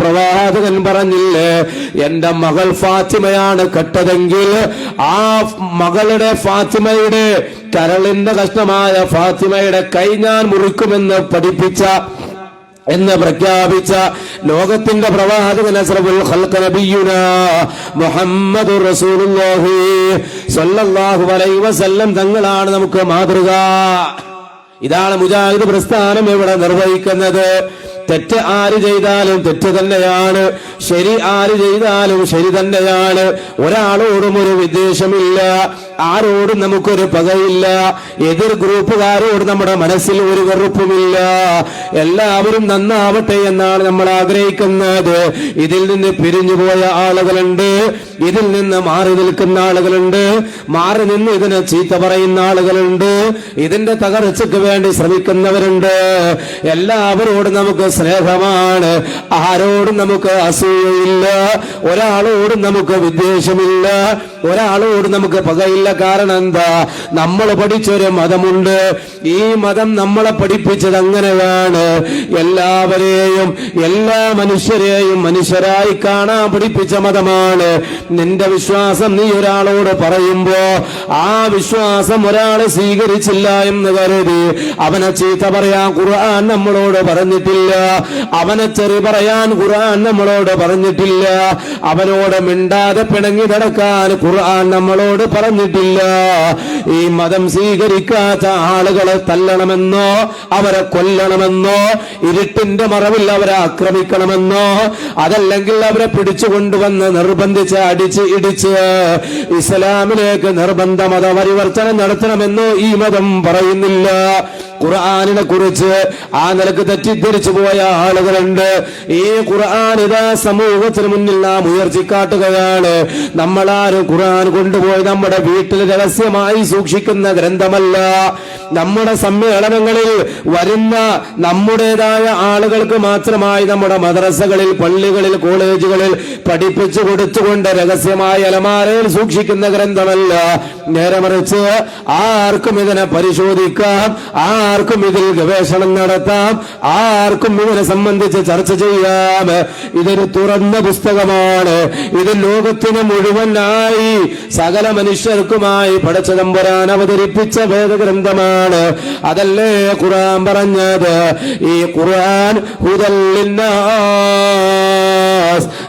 പ്രവാചകൻ പറഞ്ഞില്ലേ എന്റെ മകൾ ഫാത്തിമയാണ് കെട്ടതെങ്കിൽ ആ മകളുടെ ഫാത്തിമയുടെ കരളിന്റെ കഷ്ണമായ ഫാത്തിമയുടെ കൈ ഞാൻ മുറിക്കുമെന്ന് പഠിപ്പിച്ച എന്ന് പ്രഖ്യാപിച്ച ലോകത്തിന്റെ പ്രവാചകൻ മുഹമ്മദുർ റസൂലുള്ളാഹി സ്വല്ലല്ലാഹു അലൈഹി വസല്ലം തങ്ങളാണ് നമുക്ക് മാതൃക. ഇതാണ് മുജാഹിദ് പ്രസ്ഥാനം ഇവിടെ നിർവഹിക്കുന്നത്. തെറ്റ് ആര് ചെയ്താലും തെറ്റ് തന്നെയാണ്. ശരി ആര് ചെയ്താലും ശരി തന്നെയാണ്. ഒരാളോടും ഒരു വിദ്വേഷമില്ല. ആരോടും നമുക്കൊരു പകയില്ല. എതിർ ഗ്രൂപ്പുകാരോട് നമ്മുടെ മനസ്സിൽ ഒരു വെറുപ്പുമില്ല. എല്ലാവരും നന്നാവട്ടെ എന്നാണ് നമ്മൾ ആഗ്രഹിക്കുന്നത്. ഇതിൽ നിന്ന് പിരിഞ്ഞുപോയ ആളുകളുണ്ട്. ഇതിൽ നിന്ന് മാറി നിൽക്കുന്ന ആളുകളുണ്ട്. മാറി നിന്ന് ഇതിനെ ചീത്ത പറയുന്ന ആളുകളുണ്ട്. ഇതിന്റെ തകർച്ചയ്ക്ക് വേണ്ടി ശ്രമിക്കുന്നവരുണ്ട്. എല്ലാവരോടും നമുക്ക് സ്നേഹമാണ്. ആരോടും നമുക്ക് അസൂയയില്ല. ഒരാളോടും നമുക്ക് വിദ്വേഷമില്ല. ഒരാളോടും നമുക്ക് പകയില്ല. കാരണം എന്താ? നമ്മൾ പഠിച്ചൊരു മതമുണ്ട്. ഈ മതം നമ്മളെ പഠിപ്പിച്ചത് അങ്ങനെയാണ്. എല്ലാവരെയും എല്ലാ മനുഷ്യരെയും മനുഷ്യരായി കാണാൻ പഠിപ്പിച്ച മതമാണ്. നിന്റെ വിശ്വാസം നീ ഒരാളോട് പറയുമ്പോ ആ വിശ്വാസം ഒരാൾ സ്വീകരിച്ചില്ല എന്ന് കരുതി അവനെ ചീത്ത പറയാൻ ഖുർആൻ നമ്മളോട് പറഞ്ഞിട്ടില്ല. അവനെ ചെറി പറയാൻ ഖുർആൻ നമ്മളോട് പറഞ്ഞിട്ടില്ല. അവനോട് മിണ്ടാതെ പിണങ്ങി നടക്കാൻ ഖുർആൻ നമ്മളോട് പറഞ്ഞിട്ടില്ല. ഈ മതം സ്വീകരിക്കാത്ത ആളുകളെ തല്ലണമെന്നോ അവരെ കൊല്ലണമെന്നോ ഇരുട്ടിന്റെ മറവിൽ അവരെ ആക്രമിക്കണമെന്നോ അതല്ലെങ്കിൽ അവരെ പിടിച്ചുകൊണ്ടുവന്ന് നിർബന്ധിച്ച് അടിച്ച് ഇടിച്ച് ഇസ്ലാമിലേക്ക് നിർബന്ധ മത പരിവർത്തനം നടത്തണമെന്നോ ഈ മതം പറയുന്നില്ല. ഖുർആാനിനെ കുറിച്ച് ആ നിലയ്ക്ക് തെറ്റിദ്ധരിച്ചു പോയ ആളുകളുണ്ട്. ഈ ഖുർആൻ സമൂഹത്തിന് മുന്നിൽ നാം ഉയർത്തിക്കാട്ടുകയാണ്. നമ്മളാരും ഖുർആൻ കൊണ്ടുപോയി നമ്മുടെ വീട്ടിൽ രഹസ്യമായി സൂക്ഷിക്കുന്ന ഗ്രന്ഥമല്ല. നമ്മുടെ സമ്മേളനങ്ങളിൽ വരുന്ന നമ്മുടേതായ ആളുകൾക്ക് മാത്രമായി നമ്മുടെ മദ്രസകളിൽ പള്ളികളിൽ കോളേജുകളിൽ പഠിപ്പിച്ചു കൊടുത്തുകൊണ്ട് രഹസ്യമായ അലമാരയിൽ സൂക്ഷിക്കുന്ന ഗ്രന്ഥമല്ല. നേരെ മറിച്ച് ആർക്കും ഇതിനെ പരിശോധിക്കാം ആർക്കും ഇതിൽ ഗവേഷണം നടത്താം. ആർക്കും ഇതിനെ സംബന്ധിച്ച് ചർച്ച ചെയ്യാം. ഇതൊരു തുറന്ന പുസ്തകമാണ്. ഇത് ലോകത്തിന് മുഴുവനായി സകല മനുഷ്യർക്കുമായി പടച്ച തമ്പുരാൻ അവതരിപ്പിച്ച വേദഗ്രന്ഥമാണ്. അതല്ലേ ഖുർആൻ പറഞ്ഞത്? ഈ ഖുർആൻ ഹുദല്ലിന്നാസ്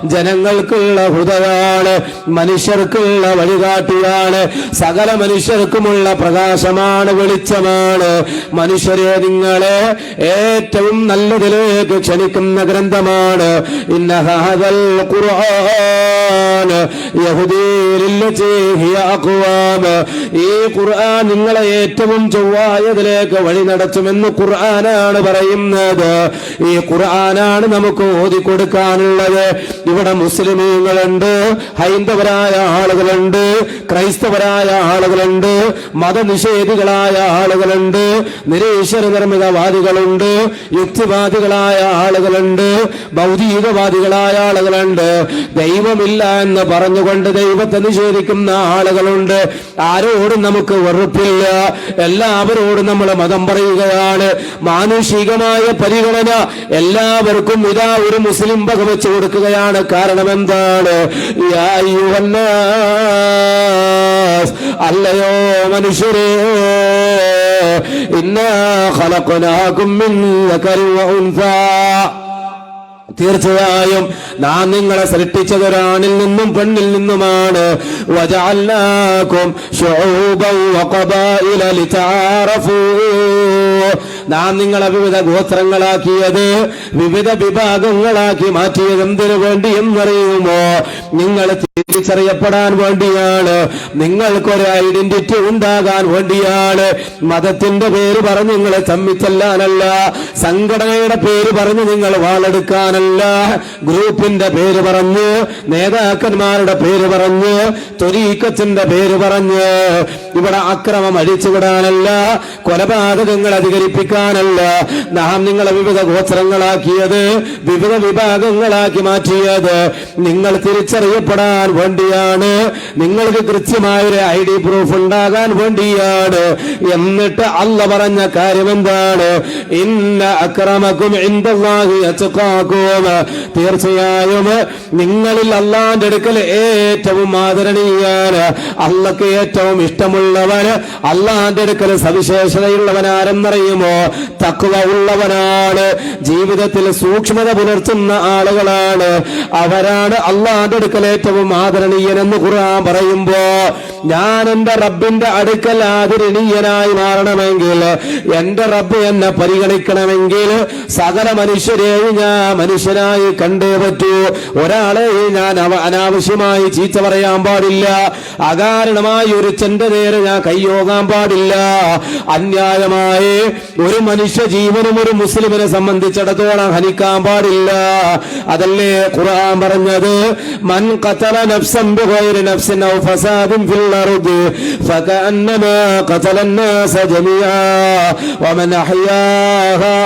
ജനങ്ങൾക്കുള്ള ഹുദയാണ് മനുഷ്യർക്കുള്ള വഴികാട്ടിയാണ് സകല മനുഷ്യർക്കുമുള്ള പ്രകാശമാണ് വെളിച്ചമാണ്. മനുഷ്യരെ നിങ്ങളെ ഏറ്റവും നല്ലതിലേക്ക് ക്ഷണിക്കുന്ന ഗ്രന്ഥമാണ് ഖുർആൻ. ഈ ഖുർആൻ നിങ്ങളെ ഏറ്റവും ചൊവ്വായതിലേക്ക് വഴി നടത്തുമെന്ന് ഖുർആനാണ് പറയുന്നത്. ഈ ഖുർആനാണ് നമുക്ക് ഓതി കൊടുക്കാനുള്ളത് ഇവിടെ മുസ്ലിമീങ്ങളുണ്ട് ഹൈന്ദവരായ ആളുകളുണ്ട് ക്രൈസ്തവരായ ആളുകളുണ്ട് മതനിഷേധികളായ ആളുകളുണ്ട്. നിരീശ്വര നിർമ്മിതവാദികളുണ്ട് യുക്തിവാദികളായ ആളുകളുണ്ട് ഭൗതികവാദികളായ ആളുകളുണ്ട്. ദൈവമില്ല എന്ന് പറഞ്ഞുകൊണ്ട് ദൈവത്തെ നിഷേധിക്കുന്ന ആളുകളുണ്ട്. ആരോടും നമുക്ക് വെറുപ്പില്ല. എല്ലാവരോടും നമ്മൾ മതം പറയുകയാണ്. മാനുഷികമായ പരിഗണന എല്ലാവർക്കും ഇതാ ഒരു മുസ്ലിം വകവെച്ച് കൊടുക്കുകയാണ്. കാരണം എന്താണ്. അല്ലയോ മനുഷ്യരേ. ഇന്നാ ഖലഖനാകും മിൻ ذكر ഉൻസാ. തീർച്ചയായും നാം നിങ്ങളെ സൃഷ്ടിച്ചത് ഒരാണിൽ നിന്നും പെണ്ണിൽ നിന്നുമാണ്. വജാല്ലാക്കും ശുഊബൻ വഖബായില ലിതആറഫൂ നാം നിങ്ങളെ വിവിധ ഗോത്രങ്ങളാക്കിയത് വിവിധ വിഭാഗങ്ങളാക്കി മാറ്റിയത് എന്തിനു വേണ്ടി എന്നറിയുമോ? നിങ്ങൾ തിരിച്ചറിയപ്പെടാൻ വേണ്ടിയാണ്. നിങ്ങൾക്കൊരു ഐഡന്റിറ്റി ഉണ്ടാകാൻ വേണ്ടിയാണ്. മതത്തിന്റെ പേര് പറഞ്ഞ് നിങ്ങളെ തമ്മിച്ചല്ലാനല്ല സംഘടനയുടെ പേര് പറഞ്ഞ് നിങ്ങൾ വാളെടുക്കാനല്ല. ഗ്രൂപ്പിന്റെ പേര് പറഞ്ഞ് നേതാക്കന്മാരുടെ പേര് പറഞ്ഞ് തൊരീക്കത്തിന്റെ പേര് പറഞ്ഞ്. ഇവിടെ അക്രമം അഴിച്ചുവിടാനല്ല. കൊലപാതകങ്ങൾ അധികരിപ്പിക്കാനല്ല കൊടുക്കാനല്ല നാം നിങ്ങളെ വിവിധ ഗോത്രങ്ങളാക്കിയത് വിവിധ വിഭാഗങ്ങളാക്കി മാറ്റിയത്. നിങ്ങൾ തിരിച്ചറിയപ്പെടാൻ വേണ്ടിയാണ്. നിങ്ങൾക്ക് കൃത്യമായൊരു ഐ ഡി പ്രൂഫ് ഉണ്ടാകാൻ വേണ്ടിയാണ്. എന്നിട്ട് അല്ല പറഞ്ഞ കാര്യം എന്താണ് ഇന്ന അക്രമക്കും തീർച്ചയായും നിങ്ങളിൽ അല്ലാന്റെ അടുക്കൽ ഏറ്റവും ആദരണീയാണ്. അല്ലക്ക് ഏറ്റവും ഇഷ്ടമുള്ളവൻ അല്ലാന്റെ അടുക്കൽ സവിശേഷതയുള്ളവൻ ആരെന്നറിയുമോ തക്കുവ ഉള്ളവനാണ് ജീവിതത്തിൽ സൂക്ഷ്മത പുലർത്തുന്ന ആളുകളാണ്. അവരാണ് അള്ളാന്റെ അടുക്കൽ ഏറ്റവും ആദരണീയനെന്ന് ഖുർആൻ പറയുമ്പോ ഞാൻ എന്റെ റബ്ബിന്റെ അടുക്കൽ ആദരണീയനായി മാറണമെങ്കിൽ എന്റെ റബ്ബ് എന്നെ പരിഗണിക്കണമെങ്കിൽ സകല മനുഷ്യരെയും ഞാൻ മനുഷ്യനായി കണ്ടേ പറ്റൂ. ഒരാളെ ഞാൻ അനാവശ്യമായി ചീത്ത പറയാൻ പാടില്ല. അകാരണമായി ഒരു ചെന്റെ നേരെ ഞാൻ കൈയോകാൻ പാടില്ല. അന്യായമായി ഒരു മനുഷ്യ ജീവനും ഒരു മുസ്ലിമിനെ സംബന്ധിച്ചിടത്തോളം ഹനിക്കാൻ പാടില്ല അതല്ലേ ഖുർആൻ പറഞ്ഞത് മൻ ഖതല നഫ്സൻ ബിഗൈരി നഫ്സിൻ ഔ ഫസാദിൻ ഫിൽ അർദി ഫകഅന്നമാ ഖതല الناس جميعا ومن أحياها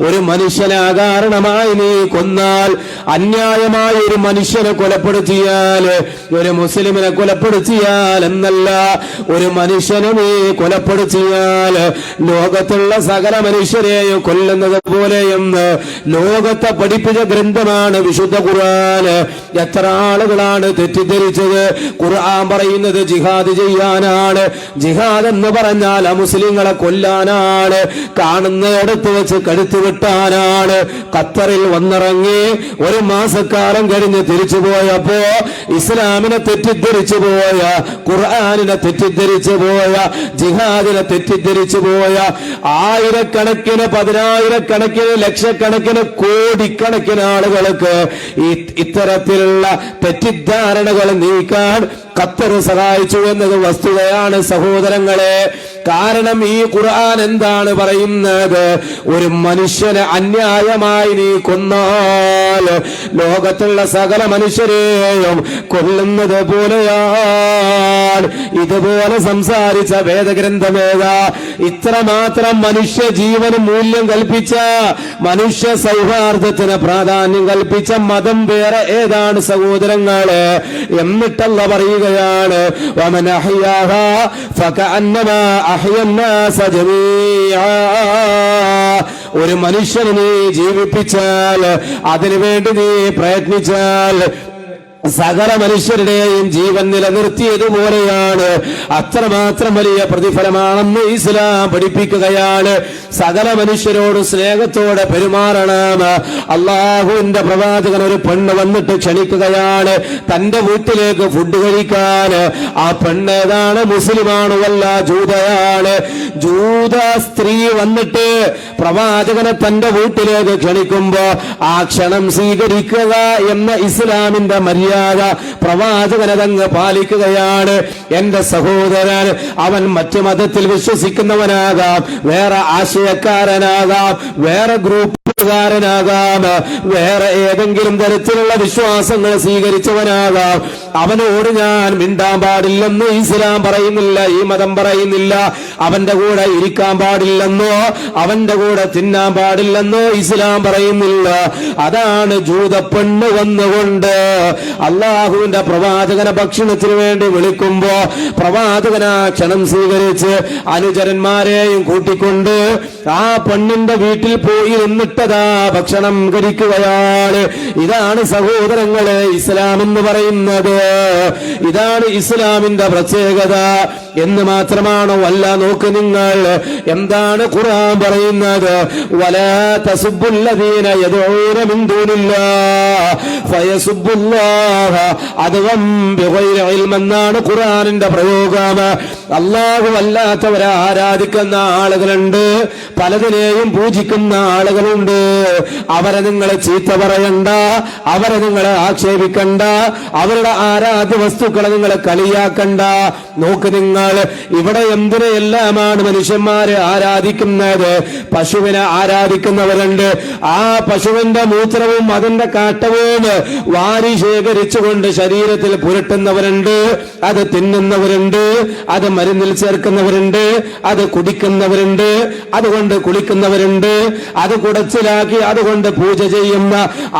ഒരു മനുഷ്യനെ അകാരണമായി നീ കൊന്നാൽ അന്യായമായി ഒരു മനുഷ്യനെ കൊലപ്പെടുത്തിയാൽ ഒരു മുസ്ലിമിനെ കൊലപ്പെടുത്തിയാൽ എന്നല്ല ഒരു മനുഷ്യനെ നീ കൊലപ്പെടുത്തിയാൽ ലോകത്തുള്ള സകല മനുഷ്യരെയും കൊല്ലുന്നത് പോലെയെന്ന് ലോകത്തെ പഠിപ്പിച്ച ഗ്രന്ഥമാണ് വിശുദ്ധ ഖുർആൻ. എത്ര ആളുകളാണ് തെറ്റിദ്ധരിച്ചത്? ഖുർആൻ പറയുന്നത് ജിഹാദ് ചെയ്യാനാണ്. ജിഹാദ് എന്ന് പറഞ്ഞാൽ മുസ്ലിങ്ങളെ കൊല്ലാനാണ്. കാണുന്നിടത്ത് വെച്ച് കഴുത്ത് വിട്ടാനാണ്. ഖത്തറിൽ വന്നിറങ്ങി ഒരു മാസക്കാലം കഴിഞ്ഞ് തിരിച്ചു പോയപ്പോ ഇസ്ലാമിനെ തെറ്റിദ്ധരിച്ചു പോയ ഖുർആാനിനെ തെറ്റിദ്ധരിച്ചു പോയ ജിഹാദിനെ തെറ്റിദ്ധരിച്ചു പോയ ആയിരക്കണക്കിന് പതിനായിരക്കണക്കിന് ലക്ഷക്കണക്കിന് കോടിക്കണക്കിന് ആളുകൾക്ക് ഇത്തരത്തിലുള്ള തെറ്റിദ്ധാരണകൾ നീക്കാൻ ഖത്തർ സഹായിച്ചു എന്നത് വസ്തുതയാണ് സഹോദരങ്ങളെ കാരണം ഈ ഖുർആൻ എന്താണ് പറയുന്നത്? ഒരു മനുഷ്യനെ അന്യായമായി നീ കൊന്നാൽ ലോകത്തുള്ള സകല മനുഷ്യരെയും കൊല്ലുന്നത് പോലെയാണ്. ഇതുപോലെ സംസാരിച്ച വേദഗ്രന്ഥമേത ഇത്രമാത്രം മനുഷ്യ ജീവന് മൂല്യം കൽപ്പിച്ച മനുഷ്യ സൗഹാർദ്ദത്തിന് പ്രാധാന്യം കൽപ്പിച്ച മതം വേറെ ഏതാണ് സഹോദരങ്ങൾ എന്നിട്ടല്ല പറയുകയാണ് വമനഹ്യാഹ ഒരു മനുഷ്യനെ നീ ജീവിപ്പിച്ചാൽ അതിനുവേണ്ടി നീ പ്രയത്നിച്ചാൽ സകല മനുഷ്യരുടെയും ജീവൻ നിലനിർത്തിയതുപോലെയാണ്. അത്രമാത്രം വലിയ പ്രതിഫലമാണെന്ന് ഇസ്ലാം പഠിപ്പിക്കുകയാണ്. സകല മനുഷ്യരോട് സ്നേഹത്തോടെ പെരുമാറണം. അള്ളാഹുവിന്റെ പ്രവാചകൻ ഒരു പെണ്ണ് വന്നിട്ട് ക്ഷണിക്കുകയാണ്. തന്റെ വീട്ടിലേക്ക് ഫുഡ് കഴിക്കാൻ. ആ പെണ്ണ് ഏതാണ് മുസ്ലിമാണോ അല്ല ജൂതയാണ്. ജൂത സ്ത്രീ വന്നിട്ട് പ്രവാചകനെ തന്റെ വീട്ടിലേക്ക് ക്ഷണിക്കുമ്പോ ആ ക്ഷണം സ്വീകരിക്കുക എന്ന ഇസ്ലാമിന്റെ മര്യാദ പ്രവാചകനതങ്ങ് പാലിക്കുകയാണ്. എന്റെ സഹോദരൻ അവൻ മറ്റു മതത്തിൽ വിശ്വസിക്കുന്നവനാകാം. വേറെ ആശയക്കാരനാകാം. വേറെ ഗ്രൂപ്പ് കാരനാകാം വേറെ ഏതെങ്കിലും തരത്തിലുള്ള വിശ്വാസങ്ങൾ സ്വീകരിച്ചവനാകാം. അവനോട് ഞാൻ മിണ്ടാൻ പാടില്ലെന്ന് ഇസ്ലാം പറയുന്നില്ല ഈ മതം പറയുന്നില്ല. അവന്റെ കൂടെ ഇരിക്കാൻ പാടില്ലെന്നോ അവന്റെ കൂടെ തിന്നാൻ പാടില്ലെന്നോ ഇസ്ലാം പറയുന്നില്ല. അതാണ് ജൂത പെണ്ണ് വന്നുകൊണ്ട് അള്ളാഹുവിന്റെ പ്രവാചകന ഭക്ഷണത്തിന് വേണ്ടി വിളിക്കുമ്പോ പ്രവാചകന ക്ഷണം സ്വീകരിച്ച് അനുചരന്മാരെയും കൂട്ടിക്കൊണ്ട് ആ പെണ്ണിന്റെ വീട്ടിൽ പോയി നിന്നിട്ടതാ ഭക്ഷണം കഴിക്കുകയാണ്. ഇതാണ് സഹോദരങ്ങളെ ഇസ്ലാം എന്ന് പറയുന്നത്. ഇതാണ് ഇസ്ലാമിന്റെ പ്രത്യേകത എന്ന് മാത്രമാണോ അല്ല നോക്ക് നിങ്ങൾ. എന്താണ് ഖുർആൻ പറയുന്നത്? വലാ തസുബ്ബുല്ലദീന അദ്വം ഖുർആനിന്റെ പ്രയോഗം. അല്ലാഹു അല്ലാത്തവരെ ആരാധിക്കുന്ന ആളുകളുണ്ട്. പലതിനെയും പൂജിക്കുന്ന ആളുകളുണ്ട്. അവരെ നിങ്ങൾ ചീത്ത പറയണ്ട. അവരെ നിങ്ങൾ ആക്ഷേപിക്കണ്ട. അവരുടെ ആരാധ്യ വസ്തുക്കളെ നിങ്ങൾ കളിയാക്കണ്ട. നോക്ക് നിങ്ങൾ ഇവിടെ എന്തിനെല്ലാമാണ് മനുഷ്യന്മാരെ ആരാധിക്കുന്നത്? പശുവിനെ ആരാധിക്കുന്നവരുണ്ട്. ആ പശുവിന്റെ മൂത്രവും അതിന്റെ കാട്ടവും വാരി ശേഖരിച്ചുകൊണ്ട് ശരീരത്തിൽ പുരട്ടുന്നവരുണ്ട്. അത് തിന്നുന്നവരുണ്ട്. അത് മരുന്നിൽ ചേർക്കുന്നവരുണ്ട്. അത് കുടിക്കുന്നവരുണ്ട്. അതുകൊണ്ട് കുളിക്കുന്നവരുണ്ട്. അത് കുടച്ചിലാക്കി അതുകൊണ്ട് പൂജ ചെയ്യുന്ന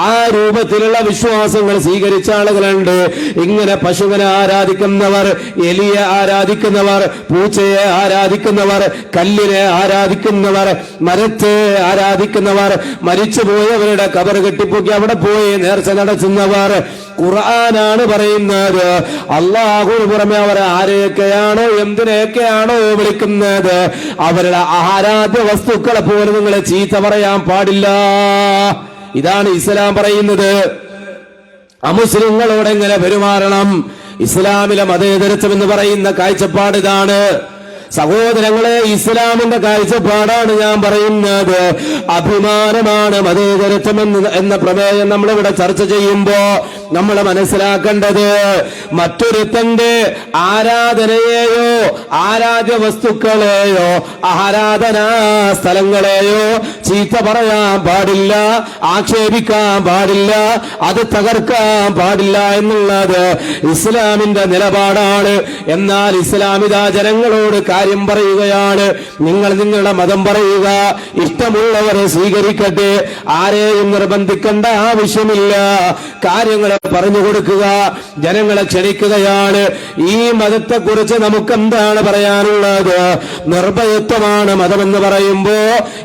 ആ രൂപത്തിലുള്ള വിശ്വാസങ്ങൾ സ്വീകരിച്ച ആളുകളുണ്ട്. ഇങ്ങനെ പശുവിനെ ആരാധിക്കുന്നവർ എലിയെ ആരാധിക്കുന്നവർ പൂച്ചയെ ആരാധിക്കുന്നവർ കല്ലിനെ ആരാധിക്കുന്നവർ മരത്തെ ആരാധിക്കുന്നവർ മരിച്ചുപോയവരുടെ കബർ കെട്ടിപ്പൊക്കി അവിടെ പോയി നേർച്ച നടത്തുന്നവർ ഖുർആനാണ് പറയുന്നത്. അള്ളാഹുന് പുറമെ അവർ ആരെയൊക്കെയാണോ എന്തിനെയൊക്കെയാണോ വിളിക്കുന്നത്? അവരുടെ ആരാധ്യ വസ്തുക്കളെ പോലെ നിങ്ങൾ ചീത്ത പറയാൻ പാടില്ല. ഇതാണ് ഇസ്ലാം പറയുന്നത്. അമുസ്ലിങ്ങളോട് എങ്ങനെ പെരുമാറണം? ഇസ്ലാമിലെ മതേതരത്വം എന്ന് പറയുന്ന കാഴ്ചപ്പാട് ഇതാണ്. സഹോദരങ്ങളെ ഇസ്ലാമിന്റെ കാഴ്ചപ്പാടാണ് ഞാൻ പറയുന്നത്. അഭിമാനമാണ് മതേതരത്വം എന്ന് പ്രമേയം നമ്മളിവിടെ ചർച്ച ചെയ്യുമ്പോ നമ്മൾ മനസ്സിലാക്കേണ്ടത് മറ്റൊരുത്തന്റെ ആരാധനയെയോ ആരാധ്യ വസ്തുക്കളെയോ ആരാധനാ സ്ഥലങ്ങളെയോ ചീത്ത പറയാൻ പാടില്ല ആക്ഷേപിക്കാൻ പാടില്ല അത് തകർക്കാൻ പാടില്ല എന്നുള്ളത് ഇസ്ലാമിന്റെ നിലപാടാണ്. എന്നാൽ ഇസ്ലാമിതാ ജനങ്ങളോട് കാര്യം പറയുകയാണ്. നിങ്ങൾ നിങ്ങളുടെ മതം പറയുക. ഇഷ്ടമുള്ളവരെ സ്വീകരിക്കട്ടെ. ആരെയും നിർബന്ധിക്കേണ്ട ആവശ്യമില്ല. കാര്യങ്ങളെ പറഞ്ഞു കൊടുക്കുക. ജനങ്ങളെ ക്ഷണിക്കുകയാണ്. ഈ മതത്തെ കുറിച്ച് നമുക്ക് എന്താണ് പറയാനുള്ളത്? നിർഭയത്വമാണ് മതമെന്ന് പറയുമ്പോ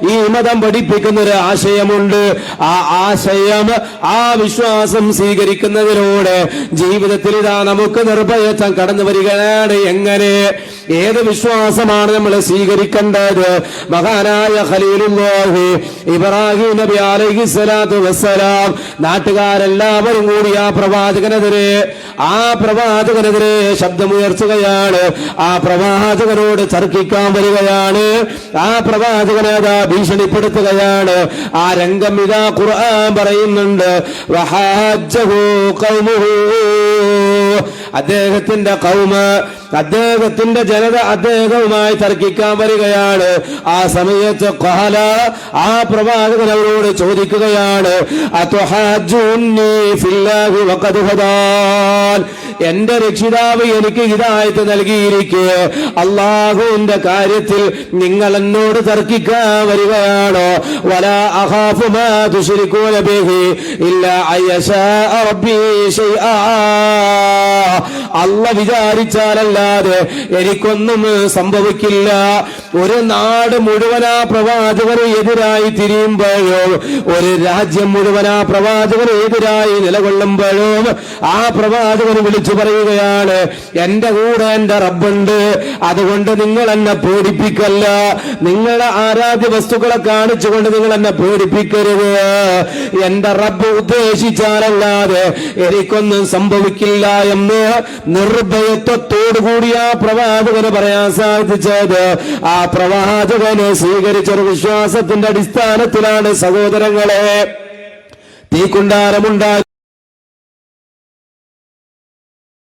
ഈ മതം പഠിപ്പിക്കുന്ന ഒരു ആശയമുണ്ട്. ആ ആശയം ആ വിശ്വാസം സ്വീകരിക്കുന്നതിലൂടെ ജീവിതത്തിൽ ഇതാ നമുക്ക് നിർഭയത്വം കടന്നു വരികയാണ്. എങ്ങനെ? ഏത് വിശ്വാസമാണ് നമ്മൾ സ്വീകരിക്കേണ്ടത്? മഹാനായ ഖലീലുല്ലാഹി ഇബ്രാഹിം നബി അലൈഹി സ്വലാത്തു വസ്സലാം നാട്ടുകാരെല്ലാവരും കൂടി ആ പ്രവാചകനെതിരെ ആ പ്രവാചകനെതിരെ ശബ്ദമുയർത്തുകയാണ്. ആ പ്രവാചകനോട് തർക്കിക്കാൻ വരികയാണ്. ആ പ്രവാചകനെ അതാ ഭീഷണിപ്പെടുത്തുകയാണ് ആ രംഗം ഇതാ ഖുർആൻ പറയുന്നുണ്ട്. അദ്ദേഹത്തിന്റെ കൗമ് അദ്ദേഹത്തിന്റെ ജനത അദ്ദേഹവുമായി തർക്കിക്കാൻ വരികയാണ്. ആ സമയത്ത് കൊഹല ആ പ്രവാചകൻ അവരോട് ചോദിക്കുകയാണ്. എന്റെ രക്ഷിതാവ് എനിക്ക് ഇതായിട്ട് നൽകിയിരിക്കെ. അള്ളാഹുവിന്റെ കാര്യത്തിൽ നിങ്ങൾ എന്നോട് തർക്കിക്കാൻ വരികയാണോ. വല അഹാഫു മാ തുശ്രികൂന ബിഹി ഇല്ല അയ്യശാ റബ്ബി ശൈആ. അല്ല വിചാരിച്ചാലല്ലാതെ എനിക്കൊന്നും സംഭവിക്കില്ല. ഒരു നാട് മുഴുവനാ പ്രവാചകന് എതിരായി തിരിയുമ്പോഴോ ഒരു രാജ്യം മുഴുവനാ പ്രവാചകന് എതിരായി നിലകൊള്ളുമ്പോഴോ ആ പ്രവാചകന് വിളിച്ചു പറയുകയാണ് എന്റെ കൂടെ എന്റെ റബ്ബുണ്ട്. അതുകൊണ്ട് നിങ്ങൾ എന്നെ പേടിപ്പിക്കല്ല. നിങ്ങളുടെ ആരാധ്യ വസ്തുക്കളെ കാണിച്ചുകൊണ്ട് നിങ്ങൾ എന്നെ പേടിപ്പിക്കരുത്. എന്റെ റബ്ബ് ഉദ്ദേശിച്ചാലല്ലാതെ എനിക്കൊന്നും സംഭവിക്കില്ല എന്ന് നിർഭയത്വത്തോടുകൂടി ആ പ്രവാചകന് പറയാൻ സാധിച്ചത് ആ പ്രവാചകനെ സ്വീകരിച്ചൊരു വിശ്വാസത്തിന്റെ അടിസ്ഥാനത്തിലാണ് സഹോദരങ്ങളെ തീക്കുണ്ടാരമുണ്ടാക്കി